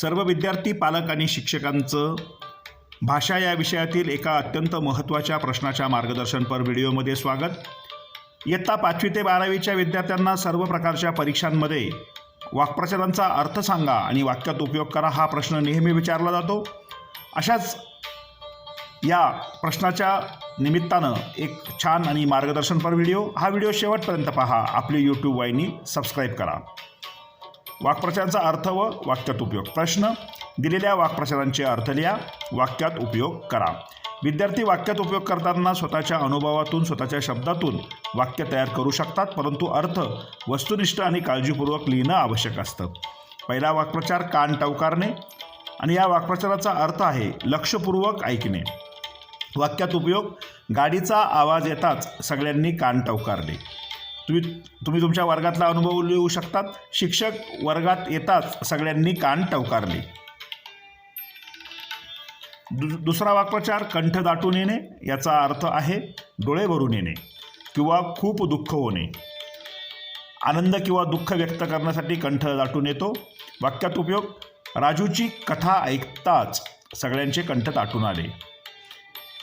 सर्व विद्यार्थी पालक आणि शिक्षकांचं भाषा या विषयातील एका अत्यंत महत्त्वाच्या प्रश्नाच्या मार्गदर्शनपर व्हिडिओमध्ये स्वागत. इयत्ता पाचवी ते बारावीच्या विद्यार्थ्यांना सर्व प्रकारच्या परीक्षांमध्ये वाक्प्रचारांचा अर्थ सांगा आणि वाक्यात उपयोग करा हा प्रश्न नेहमी विचारला जातो. अशाच या प्रश्नाच्या निमित्तानं एक छान आणि मार्गदर्शनपर व्हिडिओ हा व्हिडिओ शेवटपर्यंत पहा. आपली यूट्यूब वाहिनी सबस्क्राईब करा. वाक्प्रचारांचा अर्थ व वाक्यात उपयोग. प्रश्न दिलेल्या वाक्प्रचारांचे अर्थ लिहा वाक्यात उपयोग करा. विद्यार्थी वाक्यात उपयोग करताना स्वतःच्या अनुभवातून स्वतःच्या शब्दातून वाक्य तयार करू शकतात परंतु अर्थ वस्तुनिष्ठ आणि काळजीपूर्वक लिहिणं आवश्यक असतं. पहिला वाक्प्रचार कान टवकारणे. आणि या वाक्प्रचाराचा अर्थ आहे लक्षपूर्वक ऐकणे. वाक्यात उपयोग गाडीचा आवाज येताच सगळ्यांनी कान टवकारले तुम्ही तुम्ही तुमच्या वर्गातला अनुभव लिहू शकतात. शिक्षक वर्गात येताच सगळ्यांनी कान टवकारले. दु दुसरा वाक्प्रचार कंठ दाटून येणे याचा अर्थ आहे डोळे भरून येणे किंवा खूप दुःख होणे. आनंद किंवा दुःख व्यक्त करण्यासाठी कंठ दाटून येतो. वाक्यात उपयोग राजूची कथा ऐकताच सगळ्यांचे कंठ दाटून आले.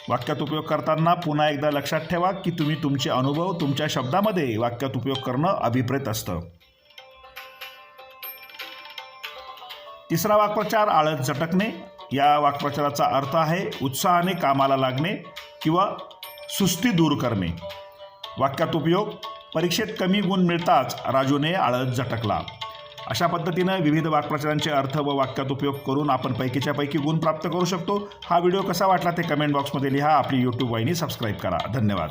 वाक्यात उपयोग करताना पुन्हा एकदा लक्षात ठेवा की तुम्ही तुमचे अनुभव तुमच्या शब्दामध्ये वाक्यात उपयोग करणं अभिप्रेत असतं. तिसरा वाक्प्रचार आळत झटकणे. या वाक्प्रचाराचा अर्थ आहे उत्साहाने कामाला लागणे किंवा सुस्ती दूर करणे. वाक्यात उपयोग परीक्षेत कमी गुण मिळताच राजूने आळत झटकला. अशा पद्धतीनं विविध वाक्प्रचारांचे अर्थ व वाक्यात उपयोग करून आपण पैकीच्या पैकी गुण प्राप्त करू शकतो. हा व्हिडिओ कसा वाटला ते कमेंट बॉक्समध्ये लिहा. आपली यूट्यूब वाहिनी सबस्क्राईब करा. धन्यवाद.